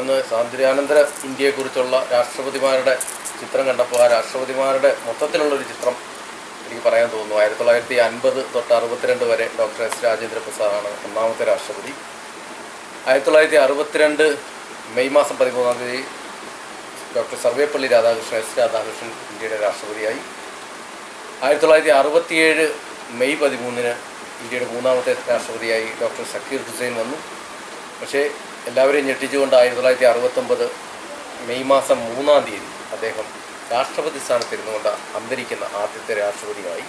അന്ന് സ്വാതന്ത്ര്യാനന്തര ഇന്ത്യയെക്കുറിച്ചുള്ള രാഷ്ട്രപതിമാരുടെ ചിത്രം കണ്ടപ്പോൾ ആ രാഷ്ട്രപതിമാരുടെ മൊത്തത്തിലുള്ളൊരു ചിത്രം എനിക്ക് പറയാൻ തോന്നുന്നു. ആയിരത്തി തൊള്ളായിരത്തി അൻപത് തൊട്ട് അറുപത്തിരണ്ട് വരെ ഡോക്ടർ എസ് രാജേന്ദ്ര പ്രസാദാണ് ഒന്നാമത്തെ രാഷ്ട്രപതി. ആയിരത്തി തൊള്ളായിരത്തി അറുപത്തിരണ്ട് മെയ് മാസം പതിമൂന്നാം തീയതി ഡോക്ടർ സർവേപ്പള്ളി രാധാകൃഷ്ണൻ എസ് രാധാകൃഷ്ണൻ ഇന്ത്യയുടെ രാഷ്ട്രപതിയായി. ആയിരത്തി തൊള്ളായിരത്തി അറുപത്തിയേഴ് മെയ് പതിമൂന്നിന് ഇന്ത്യയുടെ മൂന്നാമത്തെ രാഷ്ട്രപതിയായി ഡോക്ടർ സക്കീർ ഹുസൈൻ വന്നു. പക്ഷേ എല്ലാവരെയും ഞെട്ടിച്ചുകൊണ്ട് ആയിരത്തി തൊള്ളായിരത്തി അറുപത്തൊമ്പത് മെയ് മാസം മൂന്നാം തീയതി അദ്ദേഹം രാഷ്ട്രപതി സ്ഥാനത്തിരുന്നു കൊണ്ട് അന്തരിക്കുന്ന ആദ്യത്തെ രാഷ്ട്രപതിയായി.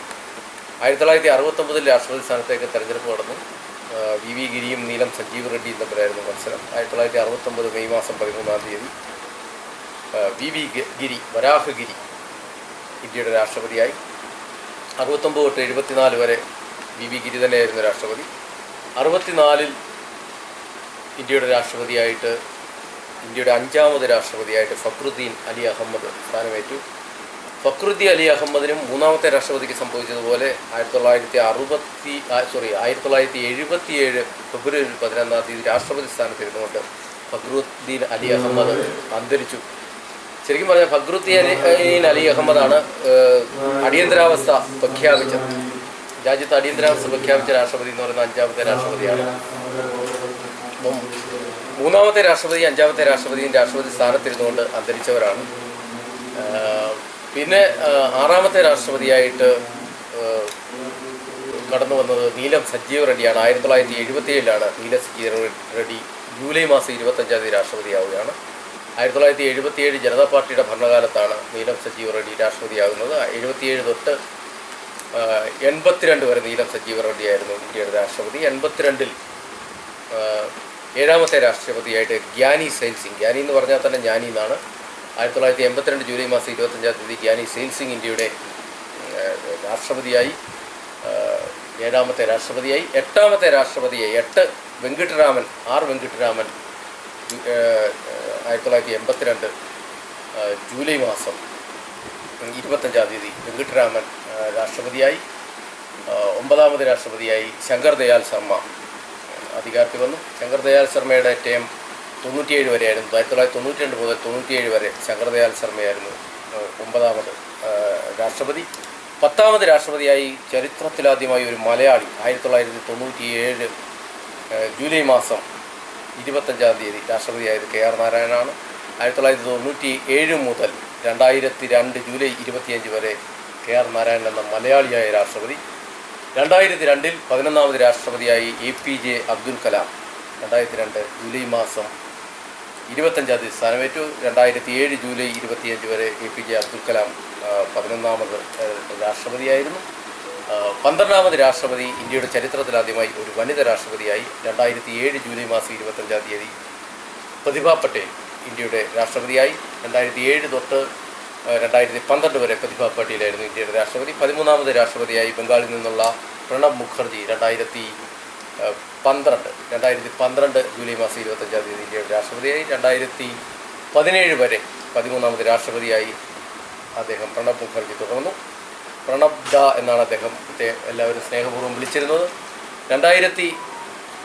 ആയിരത്തി തൊള്ളായിരത്തി അറുപത്തൊമ്പതിൽ രാഷ്ട്രപതി സ്ഥാനത്തേക്ക് തെരഞ്ഞെടുപ്പ് നടന്നു. വി വി ഗിരിയും നീലം സജീവ് റെഡ്ഡിയും തമ്മിലായിരുന്നു മത്സരം. ആയിരത്തി തൊള്ളായിരത്തി അറുപത്തൊമ്പത് മെയ് മാസം പതിമൂന്നാം തീയതി വി വി ഗിരി വരാഹഗിരി ഇന്ത്യയുടെ രാഷ്ട്രപതിയായി. അറുപത്തൊമ്പത് തൊട്ട് എഴുപത്തിനാല് വരെ വി വി ഗിരി തന്നെയായിരുന്നു രാഷ്ട്രപതി. അറുപത്തിനാലിൽ ഇന്ത്യയുടെ രാഷ്ട്രപതിയായിട്ട് ഇന്ത്യയുടെ അഞ്ചാമത് രാഷ്ട്രപതിയായിട്ട് ഫക്രുദ്ദീൻ അലി അഹമ്മദ് സ്ഥാനമേറ്റു. ഫക്രുദ്ദീൻ അലി അഹമ്മദിനും മൂന്നാമത്തെ രാഷ്ട്രപതിക്ക് സംഭവിച്ചതുപോലെ ആയിരത്തി തൊള്ളായിരത്തി അറുപത്തി സോറി ആയിരത്തി തൊള്ളായിരത്തി എഴുപത്തിയേഴ് ഫെബ്രുവരി പതിനൊന്നാം തീയതി രാഷ്ട്രപതി സ്ഥാനത്തിരുന്നുകൊണ്ട് ഫക്രുദ്ദീൻ അലി അഹമ്മദ് അന്തരിച്ചു. ശരിക്കും പറഞ്ഞാൽ ഫക്രുദ്ദീൻ അലി അഹമ്മദാണ് അടിയന്തരാവസ്ഥ പ്രഖ്യാപിച്ചത്. രാജ്യത്ത് അടിയന്തരാവസ്ഥ പ്രഖ്യാപിച്ച രാഷ്ട്രപതി എന്ന് പറയുന്ന അഞ്ചാമത്തെ രാഷ്ട്രപതിയാണ്. അപ്പം മൂന്നാമത്തെ രാഷ്ട്രപതി അഞ്ചാമത്തെ രാഷ്ട്രപതിയും രാഷ്ട്രപതി സ്ഥാനത്തിരുന്നുകൊണ്ട് അന്തരിച്ചവരാണ്. പിന്നെ ആറാമത്തെ രാഷ്ട്രപതിയായിട്ട് കടന്നു വന്നത് നീലം സജീവ റെഡ്ഡിയാണ്. ആയിരത്തി തൊള്ളായിരത്തി എഴുപത്തി ഏഴിലാണ് നീലം സജീവ റെഡ്ഡി ജൂലൈ മാസം ഇരുപത്തഞ്ചാം തീയതി രാഷ്ട്രപതിയാവുകയാണ്. ആയിരത്തി തൊള്ളായിരത്തി എഴുപത്തിയേഴ് ജനതാ പാർട്ടിയുടെ ഭരണകാലത്താണ് നീലം സജീവ റെഡ്ഡി രാഷ്ട്രപതിയാകുന്നത്. എഴുപത്തിയേഴ് തൊട്ട് എൺപത്തിരണ്ട് വരെ നീലം സജീവ റെഡ്ഡിയായിരുന്നു ഇന്ത്യയുടെ രാഷ്ട്രപതി. എൺപത്തിരണ്ടിൽ ഏഴാമത്തെ രാഷ്ട്രപതിയായിട്ട് ഗ്യാനി സെയിൽ സിംഗ്. ഗ്യാനി എന്ന് പറഞ്ഞാൽ തന്നെ ജ്ഞാനി എന്നാണ്. ആയിരത്തി തൊള്ളായിരത്തി എൺപത്തിരണ്ട് ജൂലൈ മാസം ഇരുപത്തഞ്ചാം തീയതി ഗ്യാനി സെയിൽ സിംഗ് ഇന്ത്യയുടെ രാഷ്ട്രപതിയായി. ഏഴാമത്തെ രാഷ്ട്രപതിയായി. എട്ടാമത്തെ രാഷ്ട്രപതിയായി. എട്ട് വെങ്കിട്ടരാമൻ ആർ വെങ്കിട്ടരാമൻ ആയിരത്തി തൊള്ളായിരത്തി എൺപത്തിരണ്ട് ജൂലൈ മാസം ഇരുപത്തഞ്ചാം തീയതി വെങ്കിട്ടരാമൻ രാഷ്ട്രപതിയായി. ഒമ്പതാമത് രാഷ്ട്രപതിയായി ശങ്കർ ദയാൽ ശർമ്മ. അധികാരത്തിൽ വന്നു. ശങ്കർ ദയാൽ ശർമ്മയുടെ ടേം തൊണ്ണൂറ്റിയേഴ് വരെയായിരുന്നു. ആയിരത്തി തൊള്ളായിരത്തി തൊണ്ണൂറ്റി രണ്ട് മുതൽ തൊണ്ണൂറ്റിയേഴ് വരെ ശങ്കർ ദയാൽ ശർമ്മയായിരുന്നു ഒമ്പതാമത് രാഷ്ട്രപതി. പത്താമത് രാഷ്ട്രപതിയായി ചരിത്രത്തിലാദ്യമായി ഒരു മലയാളി ആയിരത്തി തൊള്ളായിരത്തി തൊണ്ണൂറ്റിയേഴ് ജൂലൈ മാസം ഇരുപത്തഞ്ചാം തീയതി രാഷ്ട്രപതിയായത് കെ ആർ നാരായണനാണ്. ആയിരത്തി തൊള്ളായിരത്തി തൊണ്ണൂറ്റി ഏഴ് മുതൽ രണ്ടായിരത്തി രണ്ട് ജൂലൈ ഇരുപത്തിയഞ്ച് വരെ കെ ആർ നാരായണൻ എന്ന മലയാളിയായ രാഷ്ട്രപതി. രണ്ടായിരത്തി രണ്ടിൽ പതിനൊന്നാമത് രാഷ്ട്രപതിയായി A P J Abdul Kalam. രണ്ടായിരത്തി രണ്ട് ജൂലൈ മാസം ഇരുപത്തഞ്ചാം തീയതി സ്ഥാനമേറ്റു. രണ്ടായിരത്തി ഏഴ് ജൂലൈ ഇരുപത്തിയഞ്ച് വരെ A P J Abdul Kalam പതിനൊന്നാമത് രാഷ്ട്രപതിയായിരുന്നു. പന്ത്രണ്ടാമത് രാഷ്ട്രപതി ഇന്ത്യയുടെ ചരിത്രത്തിലാദ്യമായി ഒരു വനിത രാഷ്ട്രപതിയായി. രണ്ടായിരത്തി ഏഴ് ജൂലൈ മാസം ഇരുപത്തഞ്ചാം തീയതി പ്രതിഭ പട്ടേൽ ഇന്ത്യയുടെ രാഷ്ട്രപതിയായി. രണ്ടായിരത്തി ഏഴ് തൊട്ട് രണ്ടായിരത്തി പന്ത്രണ്ട് വരെ പ്രതിഭ പട്ടിയിലായിരുന്നു ഇന്ത്യയുടെ രാഷ്ട്രപതി. പതിമൂന്നാമത് രാഷ്ട്രപതിയായി ബംഗാളിൽ നിന്നുള്ള പ്രണബ് മുഖർജി രണ്ടായിരത്തി പന്ത്രണ്ട് രണ്ടായിരത്തി പന്ത്രണ്ട് ജൂലൈ മാസം ഇരുപത്തഞ്ചാം തീയതി ഇന്ത്യയുടെ രാഷ്ട്രപതിയായി. രണ്ടായിരത്തി പതിനേഴ് വരെ പതിമൂന്നാമത് രാഷ്ട്രപതിയായി അദ്ദേഹം പ്രണബ് മുഖർജി തുടർന്നു. പ്രണബ് ഡ എന്നാണ് അദ്ദേഹം എല്ലാവരും സ്നേഹപൂർവം വിളിച്ചിരുന്നത്. രണ്ടായിരത്തി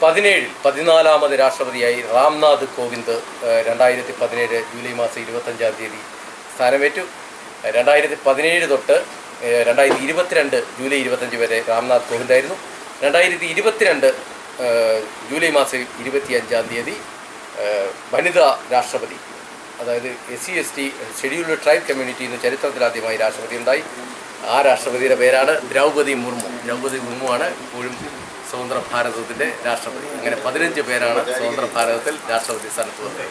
പതിനേഴിൽ പതിനാലാമത് രാഷ്ട്രപതിയായി രാംനാഥ് കോവിന്ദ് രണ്ടായിരത്തി പതിനേഴ് ജൂലൈ മാസം ഇരുപത്തഞ്ചാം തീയതി സ്ഥാനമേറ്റു. രണ്ടായിരത്തി പതിനേഴ് തൊട്ട് രണ്ടായിരത്തി ഇരുപത്തിരണ്ട് ജൂലൈ ഇരുപത്തഞ്ച് വരെ രാംനാഥ് കോവിന്ദായിരുന്നു. രണ്ടായിരത്തി ഇരുപത്തിരണ്ട് ജൂലൈ മാസം ഇരുപത്തിയഞ്ചാം തീയതി ഏഹ്, വനിതാ രാഷ്ട്രപതി അതായത് S C S T scheduled tribe community എന്ന ചരിത്രത്തിലാദ്യമായി രാഷ്ട്രപതി ഉണ്ടായി. ആ രാഷ്ട്രപതിയുടെ പേരാണ് ദ്രൗപദി മുർമു. ദ്രൗപതി മുർമു ആണ് ഇപ്പോഴും സ്വതന്ത്ര ഭാരതത്തിന്റെ രാഷ്ട്രപതി. അങ്ങനെ പതിനഞ്ച് പേരാണ് സ്വതന്ത്ര ഭാരതത്തിൽ രാഷ്ട്രപതി സ്ഥാനത്ത് വന്നത്.